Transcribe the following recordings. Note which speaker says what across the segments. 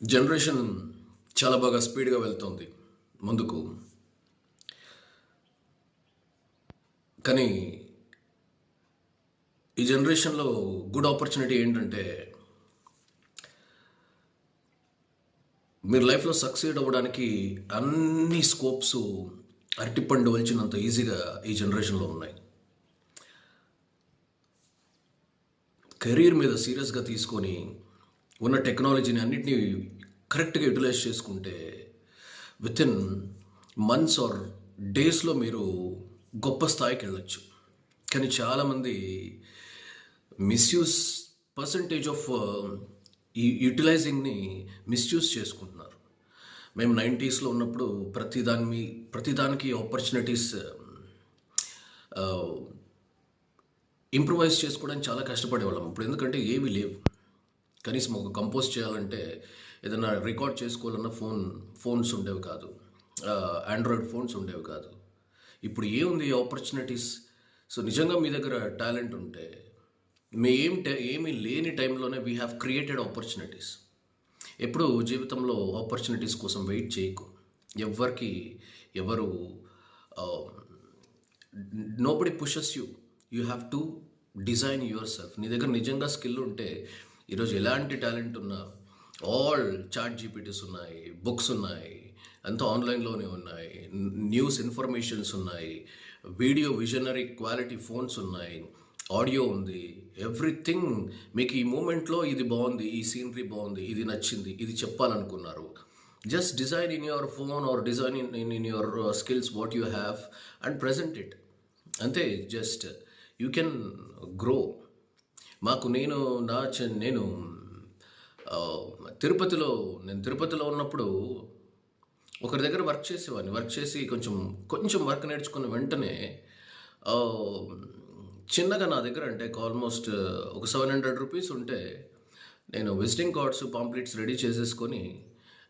Speaker 1: Generation చాలా బాగా స్పీడ్గా వెళ్తుంది ముందుకు. కానీ ఈ జనరేషన్లో గుడ్ ఆపర్చునిటీ ఏంటంటే మీరు లైఫ్లో సక్సీడ్ అవ్వడానికి అన్ని స్కోప్స్ అరటిపండు వలిచినంత ఈజీగా ఈ జనరేషన్లో ఉన్నాయి. కెరీర్ మీద సీరియస్గా తీసుకొని ఉన్న టెక్నాలజీని అన్నిటినీ కరెక్ట్గా యూటిలైజ్ చేసుకుంటే విత్ ఇన్ మంత్స్ ఆర్ డేస్లో మీరు గొప్ప స్థాయికి వెళ్ళొచ్చు. కానీ చాలామంది మిస్యూస్ పర్సంటేజ్ ఆఫ్ ఈ యూటిలైజింగ్ని మిస్యూస్ చేసుకుంటున్నారు. మేము నైంటీస్లో ఉన్నప్పుడు ప్రతి దాని మీ ప్రతిదానికి ఆపర్చునిటీస్ ఇంప్రూవైజ్ చేసుకోవడానికి చాలా కష్టపడేవాళ్ళం. ఇప్పుడు ఎందుకంటే ఏమీ లేవు. కనీసం ఒక కంపోజ్ చేయాలంటే ఏదైనా రికార్డ్ చేసుకోవాలన్న ఫోన్ ఫోన్స్ ఉండేవి కాదు. ఆండ్రాయిడ్ ఫోన్స్ ఉండేవి కాదు. ఇప్పుడు ఏముంది ఆపర్చునిటీస్ సో నిజంగా మీ దగ్గర టాలెంట్ ఉంటే మీ ఏం ఏమీ లేని టైంలోనే వీ హ్యావ్ క్రియేటెడ్ ఆపర్చునిటీస్ ఎప్పుడు జీవితంలో ఆపర్చునిటీస్ కోసం వెయిట్ చేయకు. ఎవరికి ఎవరు nobody pushes you you have to design yourself నీ దగ్గర నిజంగా స్కిల్ ఉంటే ఈరోజు ఎలాంటి టాలెంట్ ఉన్నా ఆల్ చాట్ జీపీటీస్ ఉన్నాయి బుక్స్ ఉన్నాయి అంతా ఆన్లైన్లోనే ఉన్నాయి న్యూస్ ఇన్ఫర్మేషన్స్ ఉన్నాయి వీడియో విజనరీ క్వాలిటీ ఫోన్స్ ఉన్నాయి ఆడియో ఉంది ఎవ్రీథింగ్ మీకు ఈ మూమెంట్లో ఇది బాగుంది ఈ సీనరీ బాగుంది ఇది నచ్చింది ఇది చెప్పాలనుకున్నారు. Just design in your phone or design in in in your skills what you have and present it అంతే జస్ట్ యూ కెన్ గ్రో మాకు నేను నా చ- నేను తిరుపతిలో నేను తిరుపతిలో ఉన్నప్పుడు ఒకరి దగ్గర వర్క్ చేసేవాడిని. వర్క్ చేసి కొంచెం కొంచెం వర్క్ నేర్చుకున్న వెంటనే చిన్నగా నా దగ్గర అంటే ఆల్మోస్ట్ ఒక సెవెన్ హండ్రెడ్ రూపీస్ ఉంటే నేను విజిటింగ్ కార్డ్స్ పాంప్లెట్స్ రెడీ చేసేసుకొని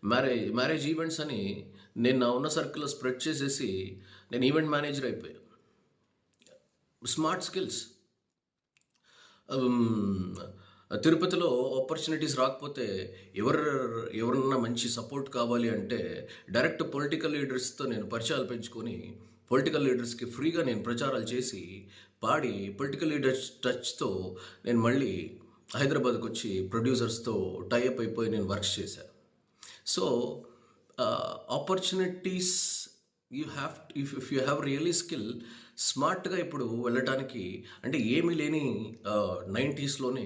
Speaker 1: మ్యారేజ్ మ్యారేజ్ ఈవెంట్స్ అని నేను నా ఉన్న సర్కిల్లో స్ప్రెడ్ చేసేసి నేను ఈవెంట్ మేనేజర్ అయిపోయాను. Smart skills. తిరుపతిలో ఆపర్చునిటీస్ రాకపోతే ఎవరు ఎవరన్నా మంచి సపోర్ట్ కావాలి అంటే డైరెక్ట్ పొలిటికల్ లీడర్స్తో నేను పరిచయాలు పెంచుకొని పొలిటికల్ లీడర్స్కి ఫ్రీగా నేను ప్రచారాలు చేసి పాడి పొలిటికల్ లీడర్స్ టచ్తో నేను మళ్ళీ హైదరాబాద్కి వచ్చి ప్రొడ్యూసర్స్తో టైఅప్ అయిపోయి నేను వర్క్స్ చేశాను so opportunities you have if if you have really skill స్మార్ట్గా ఇప్పుడు వెళ్ళటానికి అంటే ఏమీ లేని uh, నైంటీస్లోనే